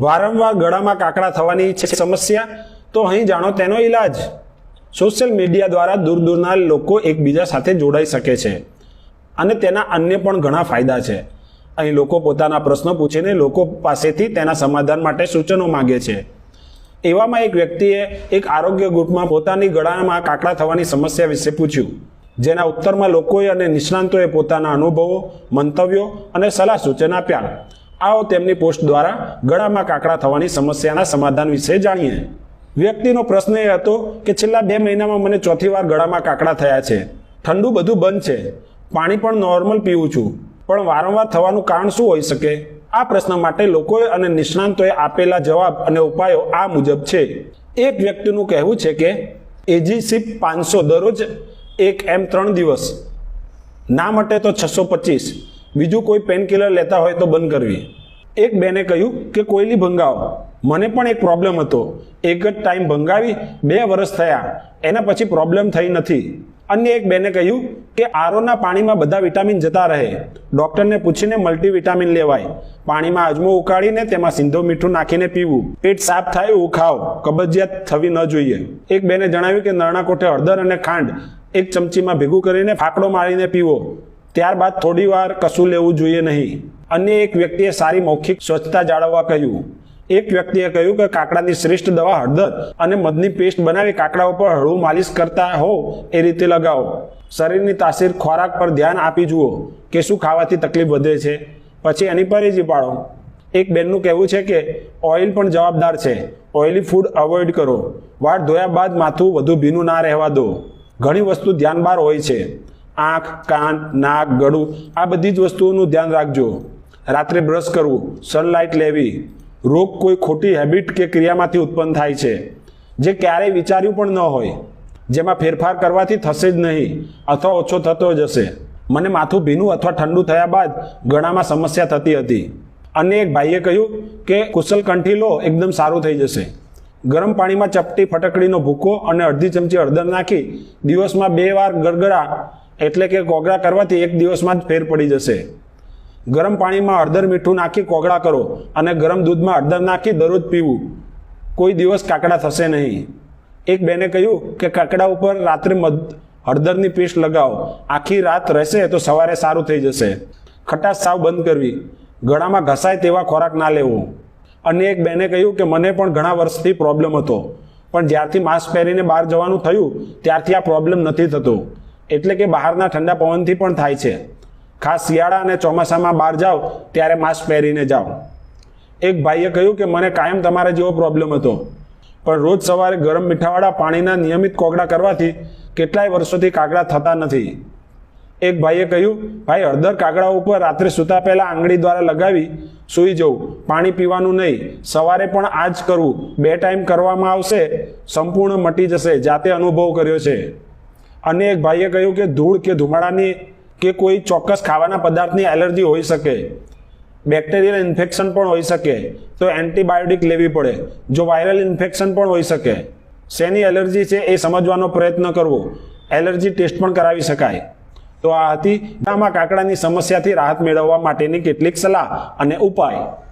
વારંવાર ગળામાં કાકડા થવાની છે સમસ્યા? તો અહીં જાણો તેનો ઈલાજ. સોશિયલ મીડિયા દ્વારા દૂર દૂરના લોકો એકબીજા સાથે જોડાઈ શકે છે. અને તેના અન્ય પણ ઘણા ફાયદા છે. અહીં લોકો પોતાના પ્રશ્નો પૂછીને લોકો પાસેથી તેના સમાધાન માટે સૂચનો માંગે છે. એવામાં એક વ્યક્તિએ એક આરોગ્ય ગ્રુપમાં પોતાની ગળામાં કાકડા થવાની સમસ્યા વિશે પૂછ્યું. જેના ઉત્તરમાં લોકોએ અને નિષ્ણાંતોએ પોતાના અનુભવો, મંતવ્યો અને સલાહ સૂચન આપ્યા. આવો તેમની પોસ્ટ દ્વારા ગળામાં કાકડા થવાની સમસ્યાના સમાધાન વિશે જાણીએ. વ્યક્તિનો પ્રશ્ન એ હતો કે છેલ્લા બે મહિનામાં મને ચોથી વાર ગળામાં કાકડા થયા છે. ઠંડુ બધું બંધ છે. પાણી પણ નોર્મલ પીવું છું. પણ વારંવાર થવાનું કારણ શું હોઈ શકે? આ પ્રશ્ન માટે લોકોએ અને નિષ્ણાંતોએ આપેલા જવાબ અને ઉપાયો આ મુજબ છે. એક વ્યક્તિનું કહેવું છે કે એજીસીપ પાંચસો દરરોજ એક એમ ત્રણ દિવસ. ના મટે તો છસો પચીસ. બીજું કોઈ પેનકિલર લેતા હોય તો બંધ કરવી. એક બેને કહ્યું કે કોયલી ભંગાવ. મને પણ એક પ્રોબ્લેમ હતો. એક જ ટાઈમ ભંગાવી બે વર્ષ થયા. એના પછી પ્રોબ્લેમ થઈ નથી. અન્ય એક બેને કહ્યું કે આરોના પાણીમાં બધા વિટામિન જતા રહે. ડૉક્ટરને પૂછીને મલ્ટીવિટામિન લેવાય. પાણીમાં અજમો ઉકાળીને તેમાં સિંધો મીઠું નાખીને પીવું. પેટ સાફ થાય એવું ખાવ. કબજિયાત થવી ન જોઈએ. એક બેને જણાવ્યું કે નરણા કોઠે હળદર અને ખાંડ એક ચમચીમાં ભેગું કરીને ફાકડો મારીને પીવો. ત્યારબાદ થોડી વાર કશું લેવું જોઈએ નહીં. અન્ય એક વ્યક્તિએ સારી મૌખિક સ્વચ્છતા જાળવવા કહ્યું. એક વ્યક્તિએ કહ્યું કે કાકડાની શ્રેષ્ઠ દવા હળદર અને મધની પેસ્ટ બનાવી કાકડા ઉપર હળવું માલિશ કરતા હો એ રીતે લગાવો. શરીરની તાસીર ખોરાક પર ધ્યાન આપી જુઓ કે શું ખાવાથી તકલીફ વધે છે. પછી એની પરેજી પાડો. એક બેનનું કહેવું છે કે ઓઇલ પણ જવાબદાર છે. ઓઇલી ફૂડ અવોઇડ કરો. વાળ ધોયા બાદ માથું વધુ ભીનું ના રહેવા દો. ઘણી વસ્તુ ધ્યાન બહાર હોય છે. આંખ, કાન, નાક, ગળું આ બધી જ વસ્તુઓનું ધ્યાન રાખજો. રાત્રે બ્રશ કરવું સનલાઇટ લેવી, રોગ કોઈ ખોટી હેબિટ કે ક્રિયામાંથી ઉત્પન્ન થાય છે, જે ક્યારેય વિચાર્યું પણ ન હોય, જેમાં ફેરફાર કરવાથી થશે જ નહીં અથવા ઓછો થતો જ હશે. મને માથું ભીનું અથવા ઠંડુ થયા બાદ ગળામાં સમસ્યા થતી હતી. અને એક ભાઈએ કહ્યું કે, કુશલ કંઠી લો, એકદમ સારું થઈ જશે. ગરમ પાણીમાં ચપટી ફટકડીનો ભૂકો અને અડધી ચમચી હળદર નાખી, દિવસમાં બે વાર ગરગરા એટલે કે કોગળા કરવાથી એક દિવસમાં જ ફેર પડી જશે. ગરમ પાણીમાં હળદર મીઠું નાખી કોગળા કરો અને ગરમ દૂધમાં હળદર નાખી દરરોજ પીવું. કોઈ દિવસ કાકડા થશે નહીં. એક બેને કહ્યું કે કાકડા ઉપર રાત્રે હળદરની પેસ્ટ લગાવો. આખી રાત રહેશે તો સવારે સારું થઈ જશે. ખટાશ સાવ બંધ કરવી. ગળામાં ઘસાય તેવા ખોરાક ના લેવો. અને એક બેને કહ્યું કે મને પણ ઘણા વર્ષથી પ્રોબ્લેમ હતો. પણ જ્યારથી માસ્ક પહેરીને બહાર જવાનું થયું, ત્યારથી આ પ્રોબ્લેમ નથી થતો. એટલે કે બહારના ઠંડા પવનથી પણ થાય છે. ખાસ શિયાળા અને ચોમાસામાં બહાર જાઓ, ત્યારે માસ્ક પહેરીને જાઓ. એક ભાઈએ કહ્યું કે, મને કાયમ તમારા જેવો પ્રોબ્લેમ હતો. પણ રોજ સવારે ગરમ મીઠાવાળા પાણીના નિયમિત કોગળા કરવાથી કેટલાય વર્ષોથી કાગડા થતા નથી. એક ભાઈએ કહ્યું, ભાઈ, હળદર કાગડા ઉપર રાત્રે સૂતા પહેલા આંગળી દ્વારા લગાવી, સૂઈ જવું. પાણી પીવાનું નહીં. સવારે પણ આ જ કરવું બે ટાઈમ કરવામાં આવશે. સંપૂર્ણ મટી જશે. જાતે અનુભવ કર્યો છે. અને એક ભાઈએ કહ્યું કે ધૂળ કે ધુમાડાની કે કોઈ ચોક્કસ ખાવાના પદાર્થની એલર્જી હોઈ શકે. બેક્ટેરિયલ ઇન્ફેક્શન પણ હોઈ શકે. તો એન્ટીબાયોટિક લેવી પડે. જો વાયરલ ઇન્ફેક્શન પણ હોઈ શકે. શેની એલર્જી છે એ સમજવાનો પ્રયત્ન કરવો. એલર્જી ટેસ્ટ પણ કરાવી શકાય. તો આ હતી આમાં કાકડાની સમસ્યાથી રાહત મેળવવા માટેની કેટલીક સલાહ અને ઉપાય.